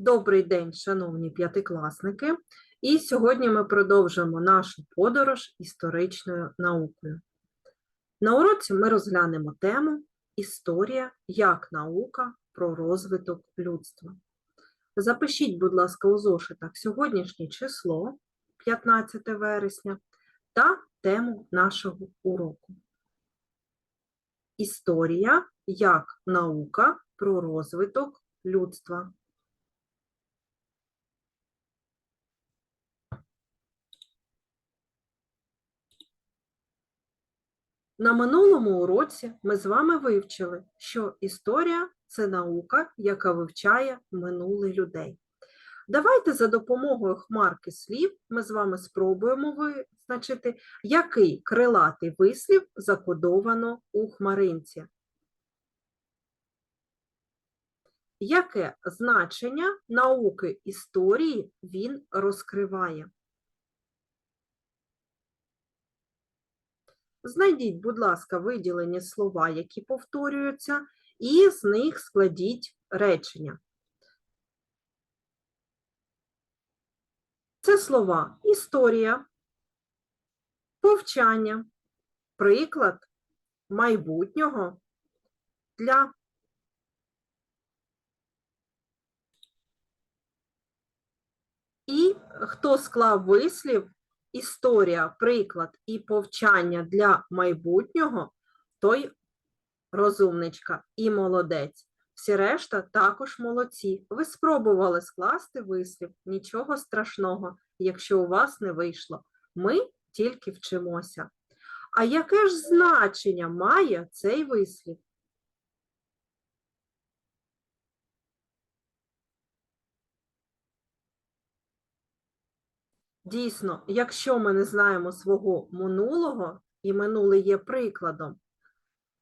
Добрий день, шановні п'ятикласники. І сьогодні ми продовжуємо нашу подорож історичною наукою. На уроці ми розглянемо тему Історія як наука про розвиток людства. Запишіть, будь ласка, у зошитах сьогоднішнє число 15 вересня та тему нашого уроку. Історія як наука про розвиток людства. На минулому уроці ми з вами вивчили, що історія це наука, яка вивчає минуле людей. Давайте за допомогою хмарки слів ми з вами спробуємо визначити, який крилатий вислів закодовано у хмаринці. Яке значення науки історії він розкриває? Знайдіть, будь ласка, виділені слова, які повторюються, і з них складіть речення. Це слова історія, повчання, приклад майбутнього для І хто склав вислів історія, приклад і повчання для майбутнього, той розумничка і молодець. Всі решта також молодці. Ви спробували скласти вислів, нічого страшного, якщо у вас не вийшло. Ми тільки вчимося. А яке ж значення має цей вислів? Дійсно, якщо ми не знаємо свого минулого, і минуле є прикладом,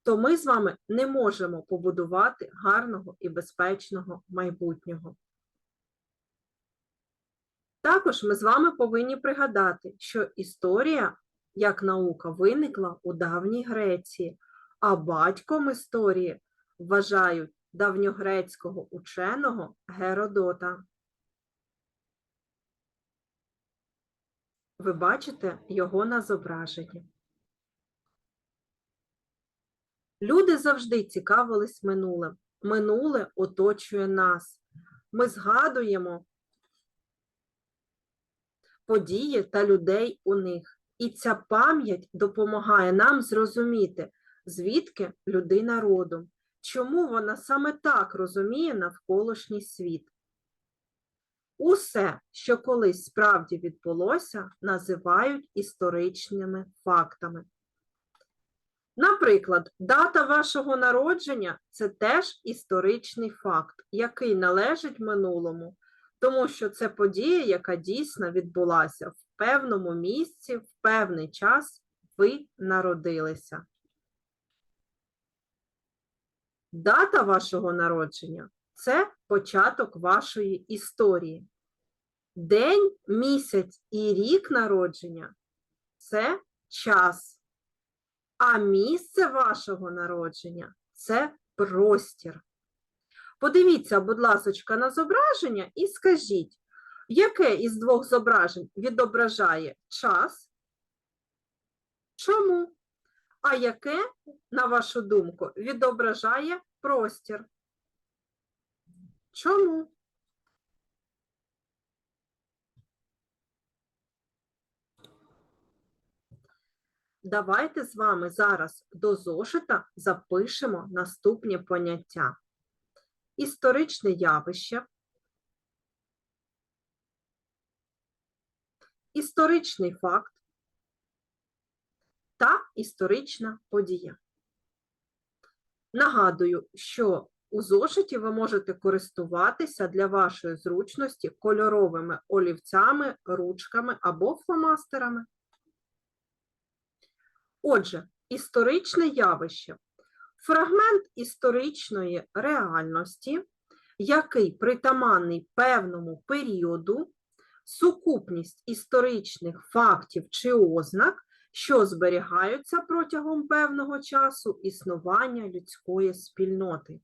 то ми з вами не можемо побудувати гарного і безпечного майбутнього. Також ми з вами повинні пригадати, що історія як наука виникла у давній Греції, а батьком історії вважають давньогрецького ученого Геродота. Ви бачите його на зображенні. Люди завжди цікавились минулим. Минуле оточує нас. Ми згадуємо події та людей у них. І ця пам'ять допомагає нам зрозуміти, звідки людина родом, чому вона саме так розуміє навколишній світ. Усе, що колись справді відбулося, називають історичними фактами. Наприклад, дата вашого народження це теж історичний факт, який належить минулому, тому що це подія, яка дійсно відбулася в певному місці, в певний час ви народилися. Дата вашого народження це початок вашої історії. День, місяць і рік народження це час. А місце вашого народження це простір. Подивіться, будь ласка, на зображення і скажіть, яке із двох зображень відображає час? Чому? А яке, на вашу думку, відображає простір? Чому? Давайте з вами зараз до зошита запишемо наступні поняття. Історичне явище, історичний факт та історична подія. Нагадую, що у зошиті ви можете користуватися для вашої зручності кольоровими олівцями, ручками або фломастерами. Отже, історичне явище фрагмент історичної реальності, який притаманний певному періоду, сукупність історичних фактів чи ознак, що зберігаються протягом певного часу існування людської спільноти.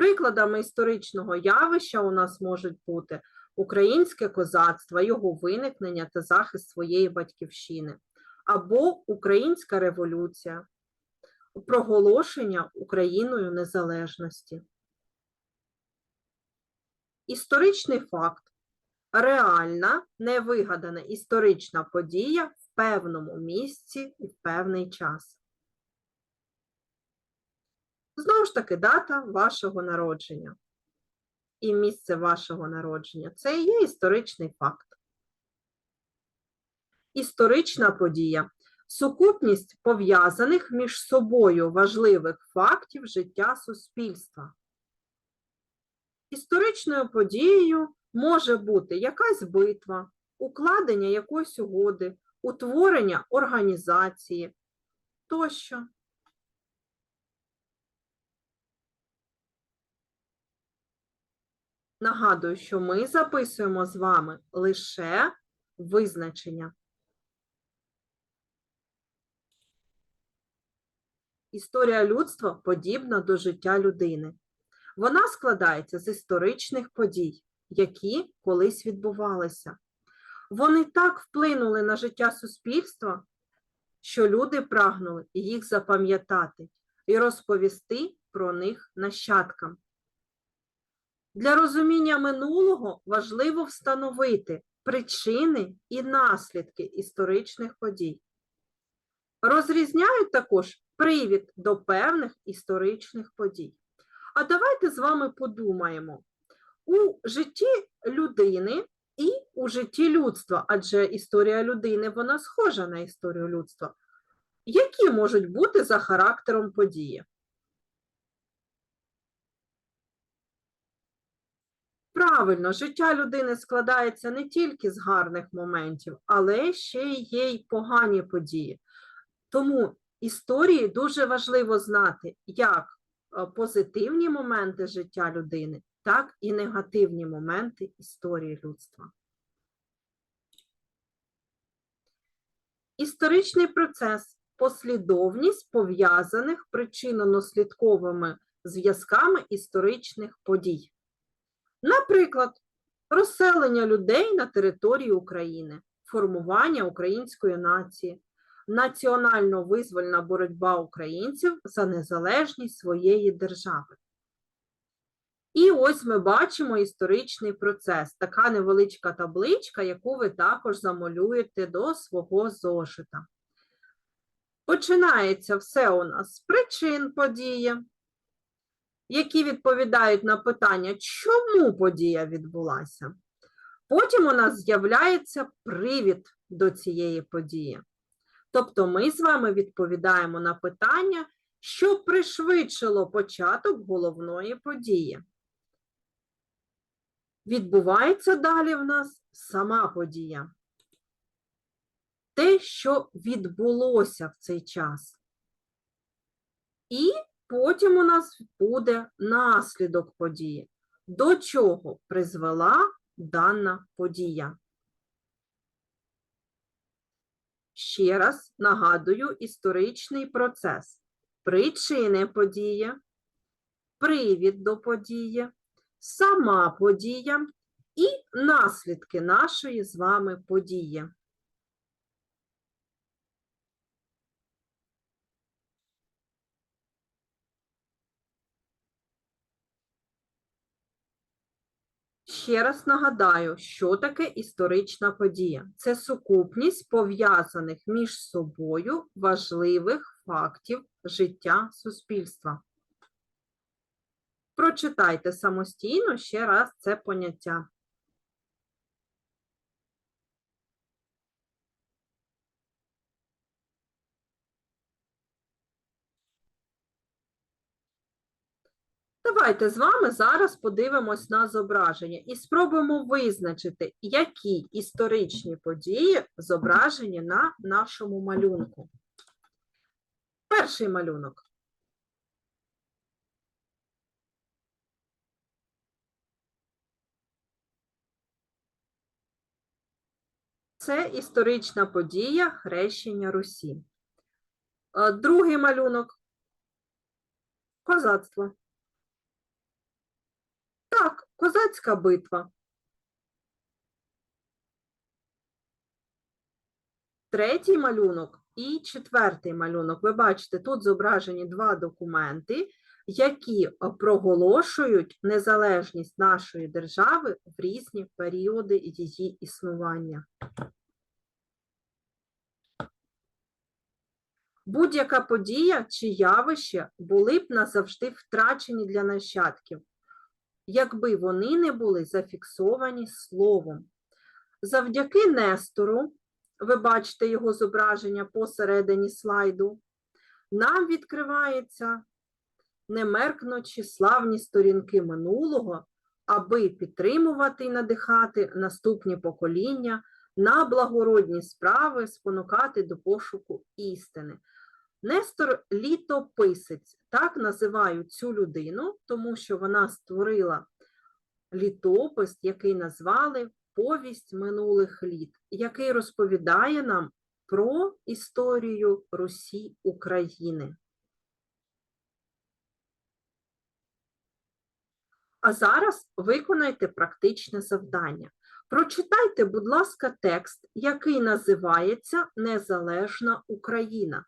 Прикладами історичного явища у нас можуть бути українське козацтво, його виникнення та захист своєї батьківщини, або Українська революція, проголошення Україною незалежності. Історичний факт реальна, невигадана історична подія в певному місці і в певний час. Знову ж таки, дата вашого народження і місце вашого народження це і є історичний факт. Історична подія сукупність пов'язаних між собою важливих фактів життя суспільства. Історичною подією може бути якась битва, укладення якоїсь угоди, утворення організації тощо. Нагадую, що ми записуємо з вами лише визначення. Історія людства подібна до життя людини. Вона складається з історичних подій, які колись відбувалися. Вони так вплинули на життя суспільства, що люди прагнули їх запам'ятати і розповісти про них нащадкам. Для розуміння минулого важливо встановити причини і наслідки історичних подій. Розрізняють також привід до певних історичних подій. А давайте з вами подумаємо у житті людини і у житті людства, адже історія людини вона схожа на історію людства. Які можуть бути за характером події? Правильно, життя людини складається не тільки з гарних моментів, але ще є й погані події. Тому історії дуже важливо знати як е, позитивні моменти життя людини, так і негативні моменти історії людства. Історичний процес послідовність пов'язаних причинно-наслідковими зв'язками історичних подій. Наприклад, розселення людей на території України, формування української нації, національно-визвольна боротьба українців за незалежність своєї держави. І ось ми бачимо історичний процес, така невеличка табличка, яку ви також замалюєте до свого зошита. Починається все у нас з причин події, які відповідають на питання, чому подія відбулася. Потім у нас з'являється привід до цієї події. Тобто ми з вами відповідаємо на питання, що пришвидшило початок головної події. Відбувається далі в нас сама подія. Те, що відбулося в цей час. І потім у нас буде наслідок події. До чого призвела дана подія. Ще раз нагадую історичний процес. Причини події, привід до події, сама подія і наслідки нашої з вами події. Ще раз нагадаю, що таке історична подія. Це сукупність пов'язаних між собою важливих фактів життя суспільства. Прочитайте самостійно ще раз це поняття. Давайте з вами зараз подивимось на зображення і спробуємо визначити, які історичні події зображені на нашому малюнку. Перший малюнок. Це історична подія хрещення Русі. Е, Другий малюнок козацтво. Козацька битва. Третій малюнок і четвертий малюнок. Ви бачите, тут зображені два документи, які проголошують незалежність нашої держави в різні періоди її існування. Будь-яка подія чи явище були б назавжди втрачені для нащадків, якби вони не були зафіксовані словом. Завдяки Нестору, ви бачите його зображення посередині слайду, нам відкривається немеркнучі славні сторінки минулого, аби підтримувати і надихати наступні покоління на благородні справи, спонукати до пошуку істини. Нестор літописець, так називають цю людину, тому що вона створила літопис, який назвали Повість минулих літ, який розповідає нам про історію Русі України. А зараз виконайте практичне завдання. Прочитайте, будь ласка, текст, який називається Незалежна Україна.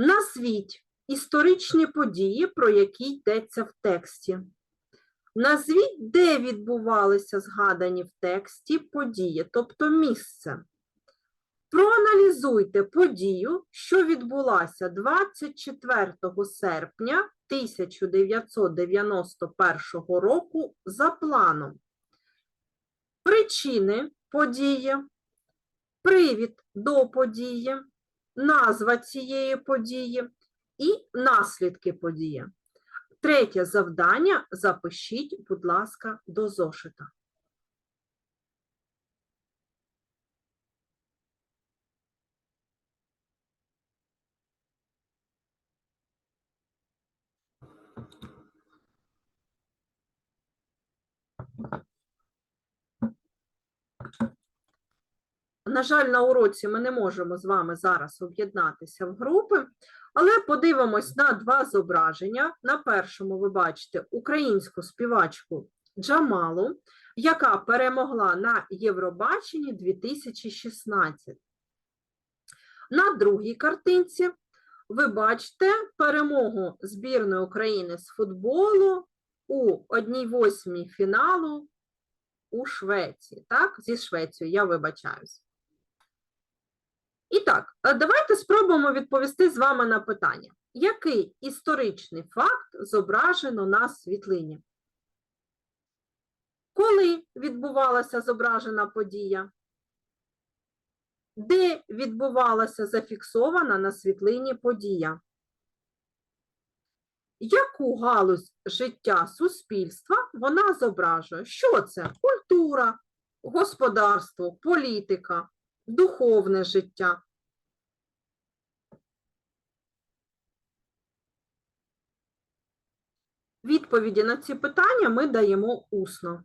Назвіть історичні події, про які йдеться в тексті. Назвіть, де відбувалися згадані в тексті події, тобто місце. Проаналізуйте подію, що відбулася 24 серпня 1991 року за планом. Причини події, привід до події, назва цієї події і наслідки події. Третє завдання запишіть, будь ласка, до зошита. На жаль, на уроці ми не можемо з вами зараз об'єднатися в групи, але подивимось на два зображення. На першому ви бачите українську співачку Джамалу, яка перемогла на Євробаченні 2016. На другій картинці ви бачите перемогу збірної України з футболу у 1-8 фіналу у Швеції. Так, зі Швецією, я вибачаюсь. І так, е, давайте спробуємо відповісти з вами на питання. Який історичний факт зображено на світлині? Коли відбувалася зображена подія? Де відбувалася зафіксована на світлині подія? Яку галузь життя суспільства вона зображує? Що це? Культура, господарство, політика, духовне життя. Відповіді на ці питання ми даємо усно.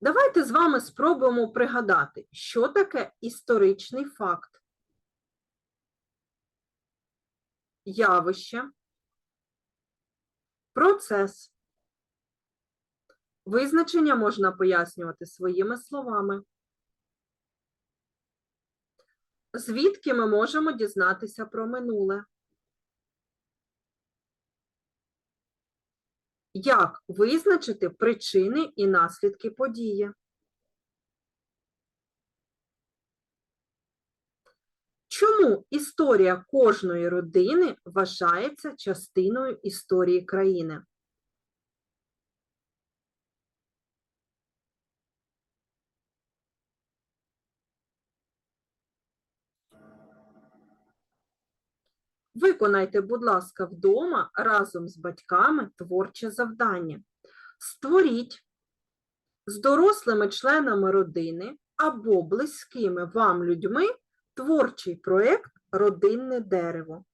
Давайте з вами спробуємо пригадати, що таке історичний факт. Явище, процес. Визначення можна пояснювати своїми словами. Звідки ми можемо дізнатися про минуле? Як визначити причини і наслідки події? Чому історія кожної родини вважається частиною історії країни? Виконайте, будь ласка, вдома разом з батьками творче завдання. Створіть з дорослими членами родини або близькими вам людьми творчий проєкт Родинне дерево.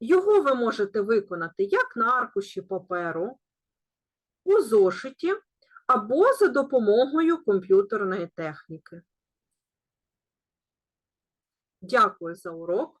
Його ви можете виконати як на аркуші паперу, у зошиті або за допомогою комп'ютерної техніки. Дякую за урок.